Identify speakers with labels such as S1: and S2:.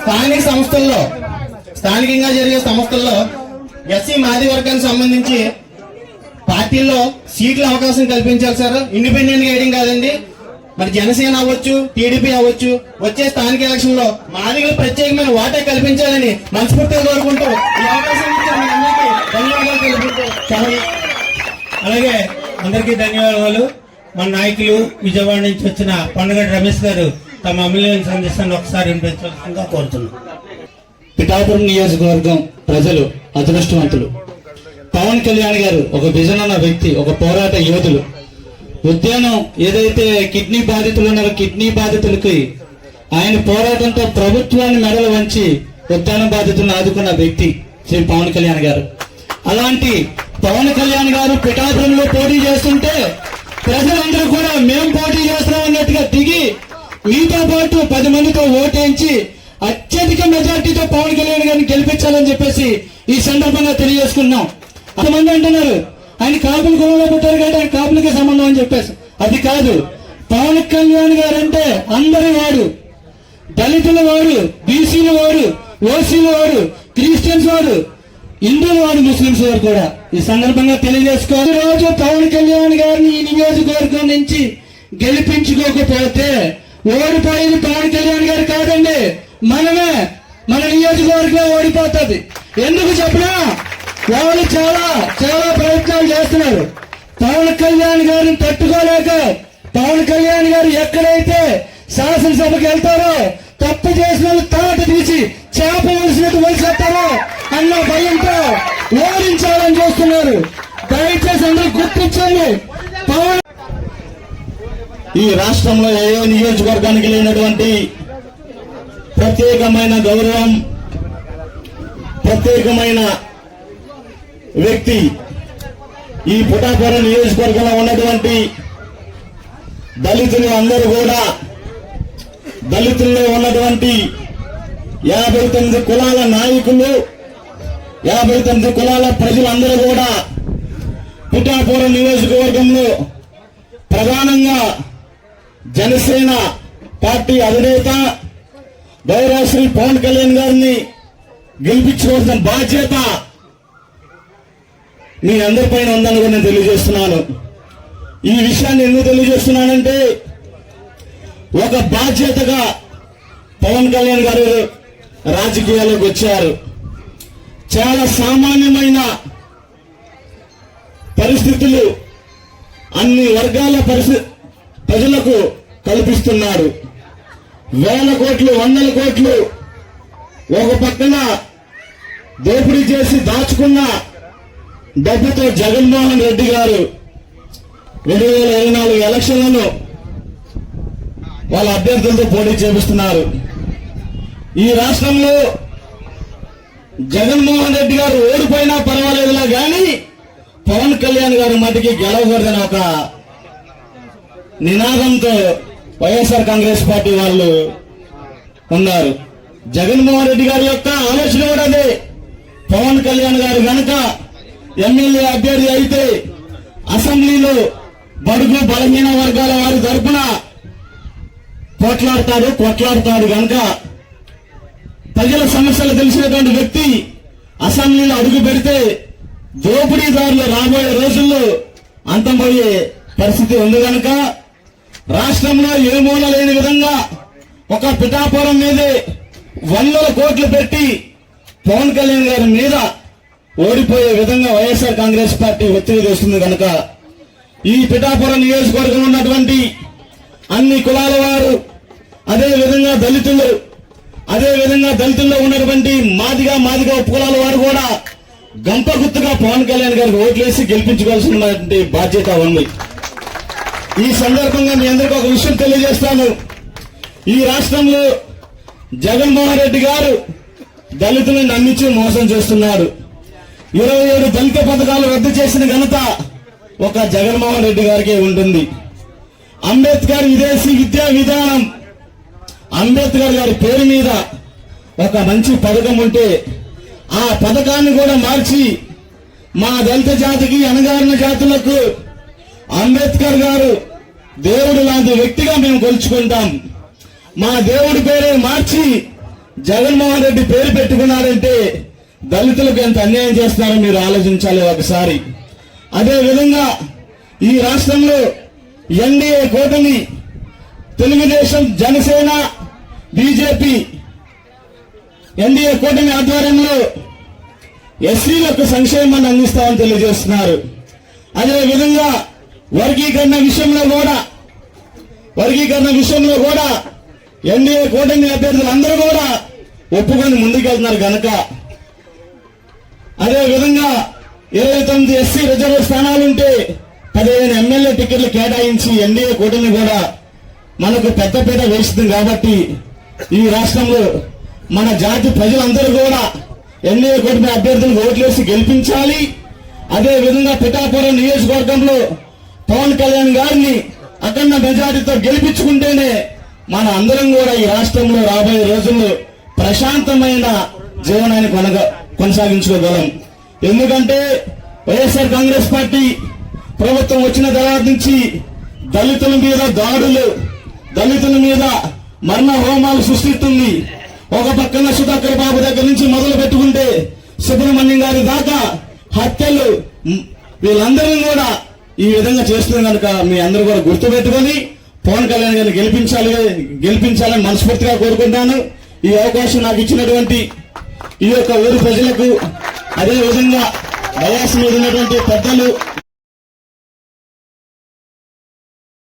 S1: స్థానిక సంస్థల్లో స్థానికంగా జరిగే సంస్థల్లో ఎస్సీ మాది వర్గానికి సంబంధించి పార్టీల్లో సీట్ల అవకాశం కల్పించాలి సార్. ఇండిపెండెంట్ గైడింగ్ కాదండి. మరి జనసేన అవ్వచ్చు టీడీపీ అవ్వచ్చు వచ్చే స్థానిక ఎలక్షన్లో మాదిగలు ప్రత్యేకమైన వాటా కల్పించాలని మనస్ఫూర్తిగా కోరుకుంటూ ఈ అవకాశం
S2: అలాగే అందరికీ ధన్యవాదాలు. మన నాయకులు విజయవాడ నుంచి వచ్చిన పండుగ రమేష్ గారు తమ అమూల్యమైన సందేశాన్ని ఒకసారి వినిపించవలసిందిగా కోరుతున్నాం.
S3: పిఠాపురం నియోజకవర్గం ప్రజలు అదృష్టవంతులు. పవన్ కళ్యాణ్ గారు ఒక విజన్ అన్న వ్యక్తి ఒక పోరాట యోధులు. ఉద్యానం ఏదైతే కిడ్నీ బాధితులు ఉన్నారో కిడ్నీ బాధితులకి ఆయన పోరాటంతో ప్రభుత్వాన్ని మెడలు వంచి ఉద్యాన బాధితులను ఆదుకున్న వ్యక్తి శ్రీ పవన్ కళ్యాణ్ గారు. అలాంటి పవన్ కళ్యాణ్ గారు పిఠాపురంలో పోటీ చేస్తుంటే ప్రజలందరూ కూడా మేము పోటీ చేస్తున్నాం అన్నట్టుగా దిగి మీతో పాటు పది మందితో ఓటేయించి అత్యధిక మెజార్టీతో పవన్ కళ్యాణ్ గారిని గెలిపించాలని చెప్పేసి ఈ సందర్భంగా తెలియజేసుకున్నాం. అంతమంది అంటున్నారు ఆయన కాపులు కులంలో పుట్టారు కాబట్టి ఆయన కాపులకే సంబంధం అని చెప్పేసి. అది కాదు. పవన్ కళ్యాణ్ గారు అంటే అందరి వాడు. దళితుల వాడు బీసీల వాడు ఓసీల వాడు క్రిస్టియన్స్ వాడు. ఇందులోని ముస్లింస్ వారు కూడా. ఈ సందర్భంగా తెలియజేసుకోవాలి. రోజు పవన్ కళ్యాణ్ గారిని ఈ నియోజకవర్గం నుంచి గెలిపించుకోకపోతే ఓడిపోయేది పవన్ కళ్యాణ్ గారు కాదండి. మనమే మన నియోజకవర్గం ఓడిపోతుంది. ఎందుకు చెప్పినా వాళ్ళు చాలా చాలా ప్రయత్నాలు చేస్తున్నారు. పవన్ కళ్యాణ్ గారిని తట్టుకోలేక పవన్ కళ్యాణ్ గారు ఎక్కడైతే శాసనసభకి వెళ్తారో తప్పు చేసిన వాళ్ళు తాట తీసి చేపవలసినట్టు అన్న భయం గుర్తించండి పవన్
S1: ఈ రాష్ట్రంలో ఏ ఏ నియోజకవర్గానికి లేనటువంటి ప్రత్యేకమైన గౌరవం ప్రత్యేకమైన వ్యక్తి ఈ పుటాపురం నియోజకవర్గంలో ఉన్నటువంటి దళితులు అందరూ కూడా దళితుల్లో ఉన్నటువంటి యాభై తొమ్మిది కులాల నాయకులు యాభై తొమ్మిది కులాల ప్రజలందరూ కూడా పుటాపురం నియోజకవర్గంలో ప్రధానంగా జనసేన పార్టీ అధినేత గౌరవ శ్రీ పవన్ కళ్యాణ్ గారిని గెలిపించుకోవాల్సిన బాధ్యత మీ అందరిపైన ఉందని కూడా నేను తెలియజేస్తున్నాను. ఈ విషయాన్ని ఎందుకు తెలియజేస్తున్నానంటే ఒక బాధ్యతగా పవన్ కళ్యాణ్ గారు రాజకీయాల్లోకి వచ్చారు. చాలా సామాన్యమైన పరిస్థితులు అన్ని వర్గాల పరిస్థితి ప్రజలకు కల్పిస్తున్నారు వేల కోట్లు వందల కోట్లు ఒక పక్కన దోపిడీ చేసి దాచుకున్న డబ్బుతో జగన్మోహన్ రెడ్డి గారు రెండు వేల ఇరవై నాలుగు ఎలక్షన్లను వాళ్ళ అభ్యర్థులతో పోటీ చేపిస్తున్నారు. ఈ రాష్ట్రంలో జగన్మోహన్ రెడ్డి గారు ఓడిపోయినా పర్వాలేదులా కానీ పవన్ కళ్యాణ్ గారి మటుకి గెలవకూడదని ఒక నినాదంతో వైఎస్ఆర్ కాంగ్రెస్ పార్టీ వాళ్ళు ఉన్నారు. జగన్మోహన్ రెడ్డి గారి యొక్క ఆలోచన కూడా అదే. పవన్ కళ్యాణ్ గారు కనుక ఎమ్మెల్యే అభ్యర్థి అయితే అసెంబ్లీలో బడుగు బలహీన వర్గాల వారి తరపున పోట్లాడతాడు కొట్లాడతాడు కనుక ప్రజల సమస్యలు తెలిసినటువంటి వ్యక్తి అసెంబ్లీలో అడుగు పెడితే దోపిడీదారులు రాబోయే రోజుల్లో అంతమయ్యే పరిస్థితి ఉంది కనుక రాష్ట్రంలో ఏ మూల లేని విధంగా ఒక పిఠాపురం మీదే వందల కోట్లు పెట్టి పవన్ కళ్యాణ్ గారి మీద ఓడిపోయే విధంగా వైఎస్ఆర్ కాంగ్రెస్ పార్టీ ఒత్తిడి చేస్తుంది కనుక ఈ పిఠాపురం నియోజకవర్గం ఉన్నటువంటి అన్ని కులాల వారు అదే విధంగా దళితులు అదే విధంగా దళితుల్లో ఉన్నటువంటి మాదిగా మాదిగా కులాల వారు కూడా గంప గుర్తుగా పవన్ కళ్యాణ్ గారికి ఓట్లేసి గెలిపించుకోవాల్సినటువంటి బాధ్యత ఉంది. ఈ సందర్భంగా మీ అందరికీ ఒక విషయం తెలియజేస్తాను. ఈ రాష్ట్రంలో జగన్మోహన్ రెడ్డి గారు దళితులను నమ్మించి మోసం చేస్తున్నారు. ఇరవై ఏడు దళిత పథకాలు రద్దు చేసిన ఘనత ఒక జగన్మోహన్ రెడ్డి గారికే ఉంటుంది. అంబేద్కర్ విదేశీ విద్యా విధానం అంబేద్కర్ గారి పేరు మీద ఒక మంచి పథకం ఉంటే ఆ పథకాన్ని కూడా మార్చి మా దళిత జాతికి అణగారిన జాతులకు అంబేద్కర్ గారు దేవుడు లాంటి వ్యక్తిగా మేము కొలుచుకుంటాం మా దేవుడి పేరే మార్చి జగన్మోహన్ రెడ్డి పేరు పెట్టుకున్నారంటే దళితులకు ఎంత అన్యాయం చేస్తున్నారో మీరు ఆలోచించాలి ఒకసారి. అదే విధంగా ఈ రాష్ట్రంలో ఎన్డీఏ కూటమి తెలుగుదేశం జనసేన బీజేపీ ఎన్డీఏ కూటమి ఆధ్వర్యంలో ఎస్సీలకు సంక్షేమాన్ని అందిస్తామని తెలియజేస్తున్నారు. అదే విధంగా వర్గీకరణ విషయంలో కూడా వర్గీకరణ విషయంలో కూడా ఎన్డీఏ కూటమి అభ్యర్థులు అందరూ కూడా ఒప్పుకొని ముందుకెళ్తున్నారు గనక. అదే విధంగా ఇరవై తొమ్మిది ఎస్సీ రిజర్వ్ స్థానాలుంటే పదిహేను ఎమ్మెల్యే టికెట్లు కేటాయించి ఎన్డీఏ కూటమి కూడా మనకు పెద్దపీట వేస్తుంది కాబట్టి ఈ రాష్ట్రంలో మన జాతి ప్రజలందరూ కూడా ఎన్డీఏ కూటమి అభ్యర్థులకు ఓట్లేసి గెలిపించాలి. అదే విధంగా పిఠాపురం నియోజకవర్గంలో పవన్ కళ్యాణ్ గారిని అఖండ మెజారిటీతో గెలిపించుకుంటేనే మన అందరం కూడా ఈ రాష్ట్రంలో రాబోయే రోజుల్లో ప్రశాంతమైన జీవనాన్ని కొనగ కొనసాగించుకోగలం. ఎందుకంటే వైఎస్ఆర్ కాంగ్రెస్ పార్టీ ప్రభుత్వం వచ్చిన తర్వాత నుంచి దళితుల మీద దాడులు దళితుల మీద మరణ హోమాలు సృష్టిస్తుంది. ఒక పక్కన సుధాకర్ బాబు దగ్గర నుంచి మొదలు పెట్టుకుంటే సుబ్రహ్మణ్యం గారి దాకా హత్యలు వీళ్ళందరినీ కూడా ఈ విధంగా చేస్తుంది కనుక మీ అందరూ కూడా గుర్తుపెట్టుకొని పవన్ కళ్యాణ్ గారిని గెలిపించాలి గెలిపించాలని మనస్ఫూర్తిగా కోరుకుంటాను. ఈ అవకాశం నాకు ఇచ్చినటువంటి ఈ యొక్క ఊరు ప్రజలకు అదే విధంగా డయాస్ మీద ఉన్నటువంటి పెద్దలు